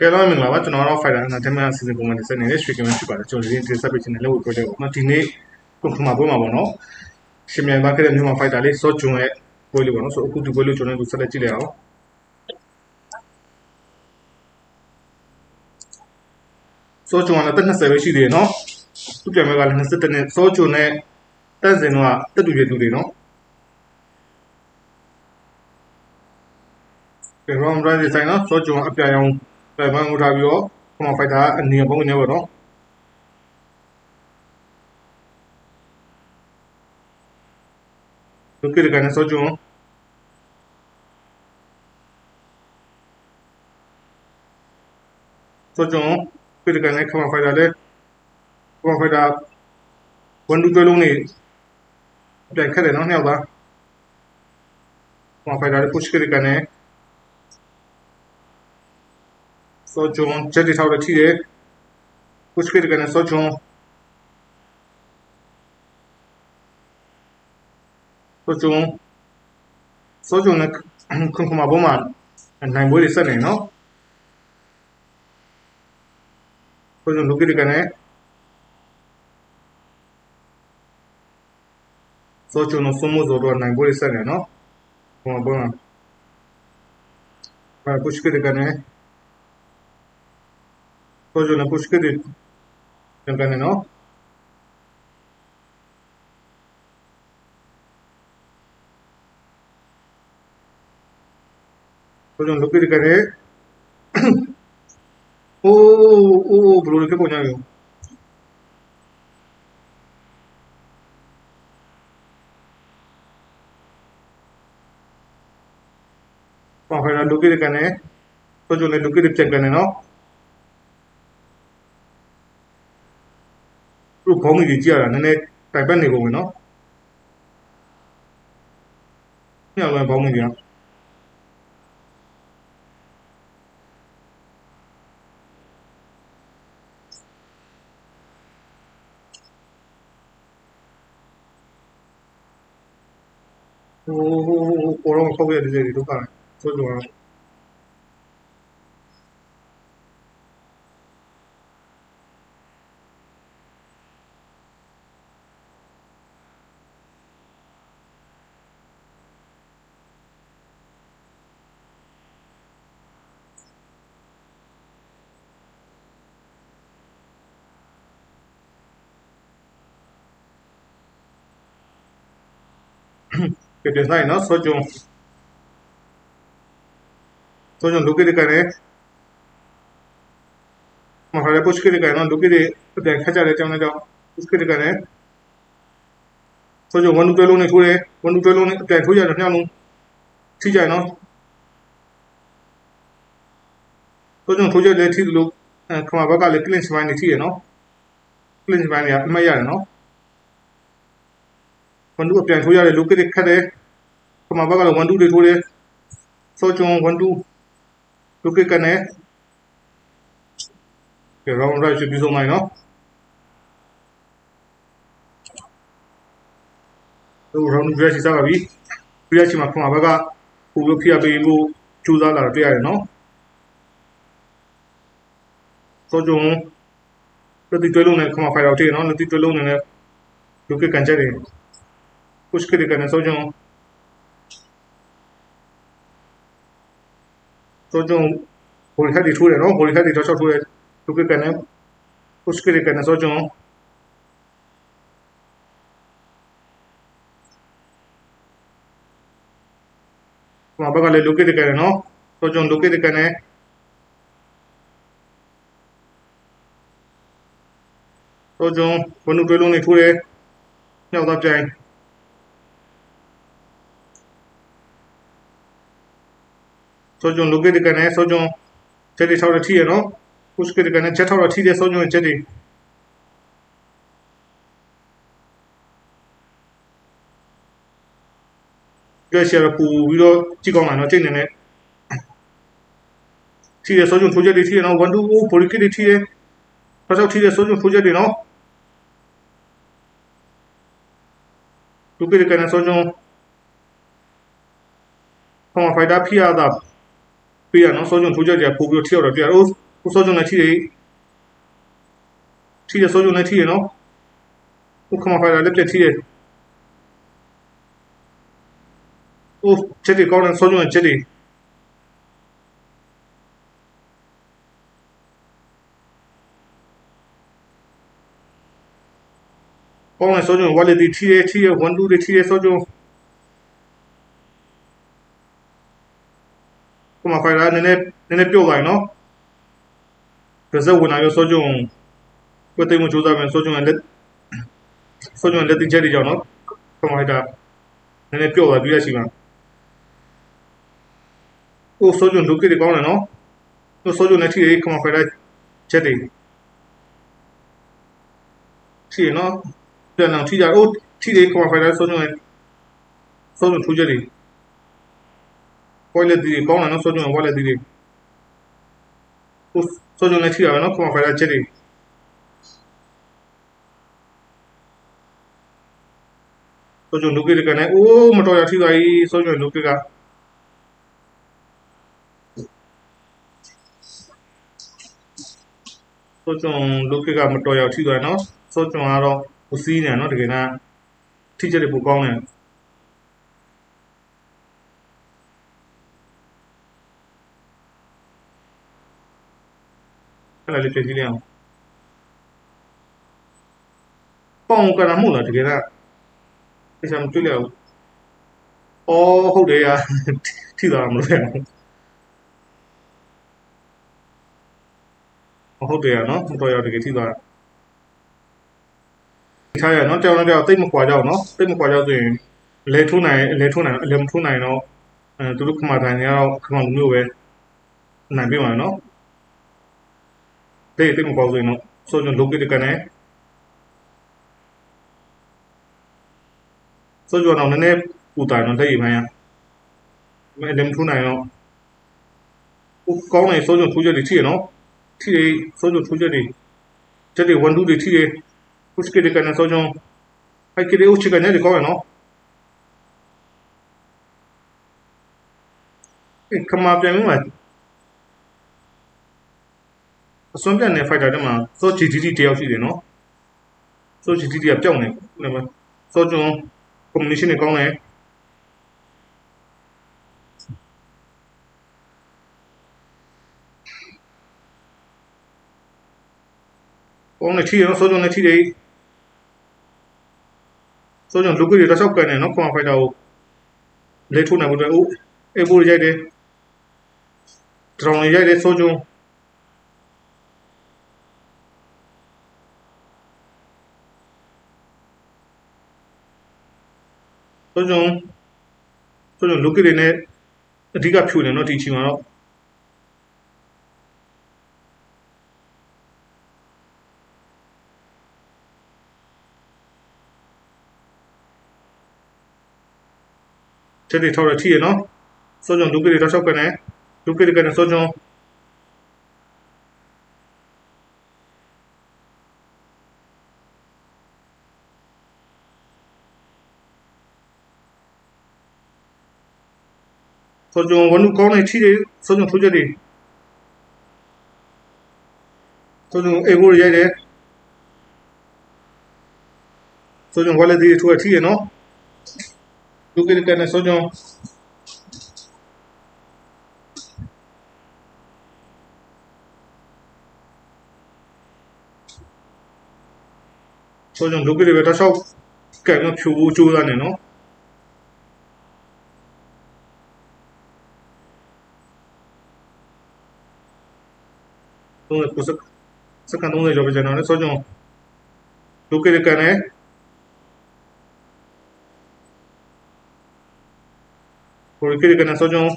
ကဲတော့မင်္ဂလာပါကျွန်တော်တော့ Fighter Entertainment အစီအစဉ်ပုံမှန်တင်ဆက်နေတဲ့ရွှေကင်မဖြစ်ပါတယ်ကျွန်တော်ဒီတင်ဆက်ပေးခြင်းနဲ့လက်ဝဲ project ပေါ့နော်ဒီနေ့ကွန်ဖမာပွဲမှာပေါ့နော်ရှင်မြန်ပါခဲ့တဲ့မြန်မာ Fighter လေးစောကျွန်းရဲ့ပွဲလေးပေါ့နော်ဆိုအခုဒီပွဲလေးကျွန်တော်တို့ဆက်လက်ကြည့်လိုက်အောင်စောကျွန်းကလည်းတက်20ပဲရှိသေးတယ်နော်သူပြန်မဲ့ကလည်း21နဲ့စောကျွန်းနဲ့တက်စင်တော့တက်တူရဲ့တူတွေနော်ကဲ round drive ဆိုင်နော်စောကျွန်းအပြာရောင် ပဲဘန်းကိုထားပြီးတော့ခမဖိုက်တာအနေပုံနေပေါ့နော်လူကိရကနေစောကျွန်းစောကျွန်းကိရကနေခမဖိုက်တာလေခမဖိုက်တာဝန်ဒူတွဲလုံးနေပြန်ခက်တယ်နော်နှစ်ယောက်သားခမဖိုက်တာလေ push ကိရကနေ စောကျွန်းချက်တိထောက်တဲ့ထိတယ်ပုစကိတကနေစောကျွန်းစောကျွန်းစောကျွန်းနဲ့ခွန်ခမဘုံမှာနိုင်ပွဲတွေဆက်နေနော်စောကျွန်းလူကိတကနေစောကျွန်းのစုံမှုဆိုတော့နိုင်ပွဲတွေဆက်နေနော်ခမဘုံမှာပုစကိ Çocuğuna kuş gidiyor. Çocuğuna o. Çocuğun lukir kare. Oo, oo, blue lukir koyacağım yok. Pampara lukir lukis Çocuğuna lukir çekene no. ခေါင်းကြီးကြည့်ရတာနည်းနည်းတိုင်ပတ်နေကုန်ပြီနော်ညောင်လည်းခေါင်းကြီးကဟိုဟိုဟိုပေါ်တော့ခောက်ရတဲ့ဒီဒုက္ခဆိုတော့ que te sai no so jung so jung luki de kare ma hare push ke de kare no luki de de kha ja de chang ne jaw push ke de kare so jung one two လုံးနဲ့ထိုးတယ် one two လုံးနဲ့အပြန်ထိုးရတယ်နှစ်ယောက်လုံးထိကြရနော် so jung ထိုးကြတယ်ထိသလိုခမဘက်ကလည်း clean spine နေထိရနော် clean spine နေအမှတ်ရတယ်နော် one two အပြန်ထိုးရတယ်လူကိတွေခတ်တယ်ခမဘက်ကလည်း one two တွေထိုးတယ်စောချုံ one two လူကိကနေကဲ round right ပြီးဆုံးလိုက်နော်ဟို round 2ရှိစားပါပြီပြရချင်မှာခမဘက်ကပူလို့ဖိရပေးဖို့ကြိုးစားလာတော့တွေ့ရတယ်နော်စောချုံလက်တိတွဲလုံးနဲ့ခမဖိုင်တော့တွေ့နော်လက်တိတွဲလုံးနဲ့လူကိကန်ချက်တွေ push ကလေးကနေစောကြုံစောကြုံဟိုခက်တီထိုးတယ်နော်ဟိုခက်တီ တော့ချောက်ထိုးတယ်လူကကနေ push ကလေးကနေစောကြုံမဘကလည်းလူကလေးကနေနော်စောကြုံလူကလေးကနေစောကြုံဘုံတွဲလုံးနေထိုးတယ်ညောက်တော့ပြိုင် ဆိုကြုံလုကေတကနေဆိုကြုံချက်တွေထောက်ရထိရနော်ပုစကေတကနေချက်ထောက်ရထိတဲ့ဆိုကြုံချက်တွေကြွရှာပူပြီးတော့ကြည့်ကောင်းလာနော်ချိန်နေနဲ့ထိရဆိုကြုံထိုးချက်တွေထိရနော်1 2 0ပိုလီကေတွေထိရဖတ်တော့ထိရဆိုကြုံထိုးချက်တွေ ဖိုင်တာဖိရတာပြရနော်စောကြုံထိုးချက်တွေပို့ပြီးတော့ထိရောက်တော့ပြရအိုးကိုစောကျုံနဲ့ထိတယ်ထိတယ်စောကျုံနဲ့ထိတယ်နော်ကိုခမဖိုင်တာလက်ပြက်ထိတယ်အိုးချက်တွေကောင်းတယ်စောကျုံနဲ့ချက်တွေကောင်းတယ်စောကျုံဝါလက်တီထိတယ်ထိတယ်1 2တွေထိတယ်စောကျုံကိုမ ဖိုင်တာနည်းနည်းနည်းနည်းပြုတ်သွားရင်နော်ပြဇက်ဝင်လာရောစောကျုံကိုတိတ်မကြိုးစားမယ်စောကျုံလက်စောကျုံလက်တင်ချက်တွေကြောင့်နော်ကိုမဖိုင်တာနည်းနည်းပြုတ်သွားပြီးရရှိမှာကိုစောကျုံဒုက္ခတွေကောင်းတယ်နော်ကိုစောကျုံနဲ့ထိတယ်ကိုမဖိုင်တာချက်တွေထိရနော်ပြန်အောင်ထိကြအိုးထိတယ်ကိုမဖိုင်တာစောကျုံနဲ့စောကျုံထူးချက်တွေ ဝိုက်လက်တီကောင်းတယ်နော်စောကျုံဝိုက်လက်တီကိုစောကျုံနဲ့ထိရမယ်နော်ကိုမဖိုင်တာချက်တွေစောကျုံဒုက္ခတွေကနေအိုးမတော်ရထိသွားပြီစောကျုံဒုက္ခကစောကျုံဒုက္ခကမတော်ရထိသွားနော်စောကျုံကတော့ဦးစီးနေနော်တကယ်ကထိချက်တွေပိုကောင်းတယ် အဲ့ဒါလေးပြင်ကြည့်လိုက်အောင်ပေါင်ကရမှုလားတကယ်ကဒီစမ်းတွေ့လိုက်အောင်အော်ဟုတ်တယ်ရထိသွားမှာမလို့ရအောင်ဟုတ်တယ်ရနော်မတော်ရတကယ်ထိသွားတာထားရနော်တောင်းတော့တိတ်မခွာကြအောင်နော်တိတ်မခွာကြဆိုရင်လဲထိုးနိုင်လဲထိုးနိုင်အလဲမထိုးနိုင်တော့အဲသူတို့ခမာတိုင်းကတော့ခမာမျိုးပဲနိုင်ပြမှာနော် 페이팅 거기서 있는 소전 로켓이 간에 소전 나오는 애 우다는 데 이마야 매 냄새 나요 꼭 거기에 소전 조절이 튀어요 튀에 소전 조절이 저기 원두리 튀에 우스케리 간에 소전 아이끼리 우치 간에 거기에 넣어 ခမာပြန်ပြီးမှ အစွမ်းပြန်နေဖိုက်တာတည်းမှာစော GTT တယောက်ရှိတယ်နော်စော GTT ကပျောက်နေတယ်မှာစောကျွန်း combination တွေကောင်းတယ်ကောင်းနေချီရစောကျွန်းနဲ့ချီတယ်စောကြောင့်လူကြီးတွေတစ်ဆောက်ကန်နေနော်ခွန်ဖိုက်တာကိုလေထိုးနိုင်ဖို့အတွက်အိုးအေးဖို့ရိုက်တယ်ဒရောင်ရိုက်တယ်စောကြောင့် စောကြောင့်စောကြောင့်လူကြီးတွေနဲ့အဓိကဖြူနေနော်ဒီချိန်မှာတော့ချက်တွေထောက်ရထိရနော်စောကြောင့်ဒုက္ခတွေတော့ရှောက်ကနေဒုက္ခတွေကနေစောကြော င့်စောကြောင့်ဝန်ကောင်းနေထိတယ်စောကြောင့်ထိုးချက်တွေစောကြောင့်အေကိုရိုက်တယ်စောကြောင့်ဝါလက်ဒီထိုးရထိရနော်ဒုက္ခကနေစောကြောင့်စောကြောင့်ဒုက္ခတွေပဲတော့ရှောက်ကဲမဖြူဖို့ကြိုးစားနေနော် တော့ကိုစစကန်တော့ကြောပဲကျွန်တော်လည်းစောကြောင့်ဒုက္ခတွေကနေကိုရီကရီကနစောကြောင့်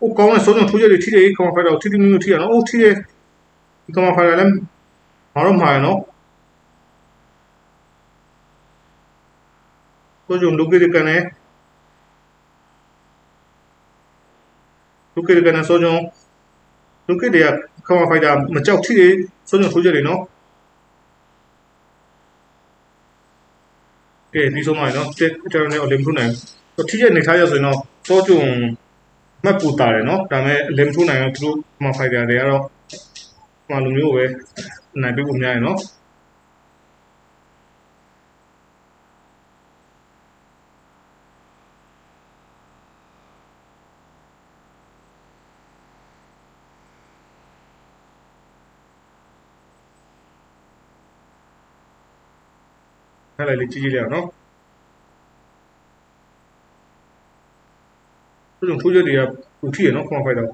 အိုကောင်းတဲ့စောကြောင့်ထိုးချက်တွေထိတယ်ကမဖိုင်တော့ထိထိမျိုးမျိုးထိရနော်အိုထိတယ်ဒီကမဖိုင်လည်းမတော့မှာနော်စောကြောင့်လူကရီကနလူကရီကနစောကြောင့် လူကရီကကမဖိုင်တာမကြောက်ထိတယ်စောကြောင့်ထိုးချက်တွေနော်ကဲဒီဆုံးမနော်တက်ကျွန်တော်လည်းအလင်းထုနိုင်တော့ထိချက်နေထားရဆိုရင်တော့စောကြုံမတ်ပူတာတယ်နော်ဒါပေမဲ့လင်ထိုးနိုင်တော့သူတို့မှာဖိုက်တာတွေကတော့ဟိုလိုမျိုးပဲနိုင်ပြဖို့များရယ် နော်အဲ့လိုက်လေးကြီးကြီးလေးအောင်နော်သူတို့ထိုးချက်တွေကပူထီရနော်ခွန်ဖိုက်တော့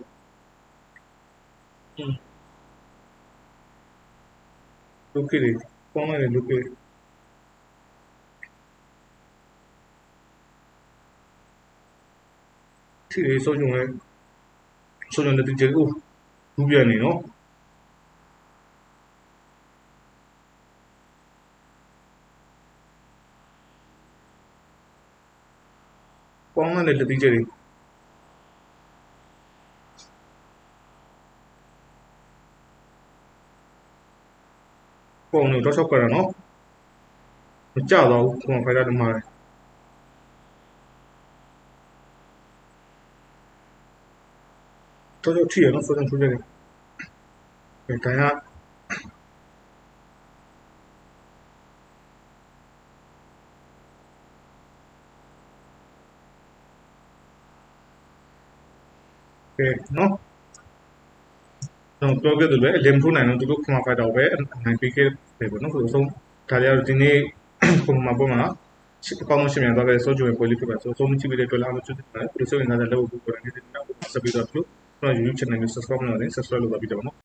လုတ်ခေလေးပေါင်းလိုက်တယ်လုတ်ခေထီလေးစိုးကြုံလဲစိုးကြုံတဲ့တိကျကိုဘူးပြန်နေနော် ပေါင်းလိုက်တဲ့တိကျတွေပုံနေတော့ချောက်ကရနော်မကြတော့ဘူးခွန်ဖိုက်တာတမှားတယ်တော်တော်ထီရနော်စိုးကြုံထိုးချက် တွေအဲတန်ရကဲနော်တော့ပြောခဲ့တယ်လေလင်ထိုးနိုင်တော့သူတို့ခမဖိုက်တော့ပဲနိုင်ပေးခဲ့တယ်ပေါ့နော်ဆိုတော့ဒါကြတော့ဒီနေ့ခုမှပေါ်မှာအကောင်းဆုံးရှင်မြန်သွားခဲ့ဆိုကြွယ်ပွဲလေးဖြစ်ပါဆိုဆုံးကြည့်ပြီးတဲ့အတွက်လာမချွတ်တယ်ပရိုဆိုရင်လည်းလောက်ဖို့ကိုယ်တိုင်နေတယ်နောက်ဆက်ပြီးတော့ပြုကျွန်တော် YouTube channel ကို subscribe လုပ်နေ subscribe လုပ်ပါပြီးတော့နော်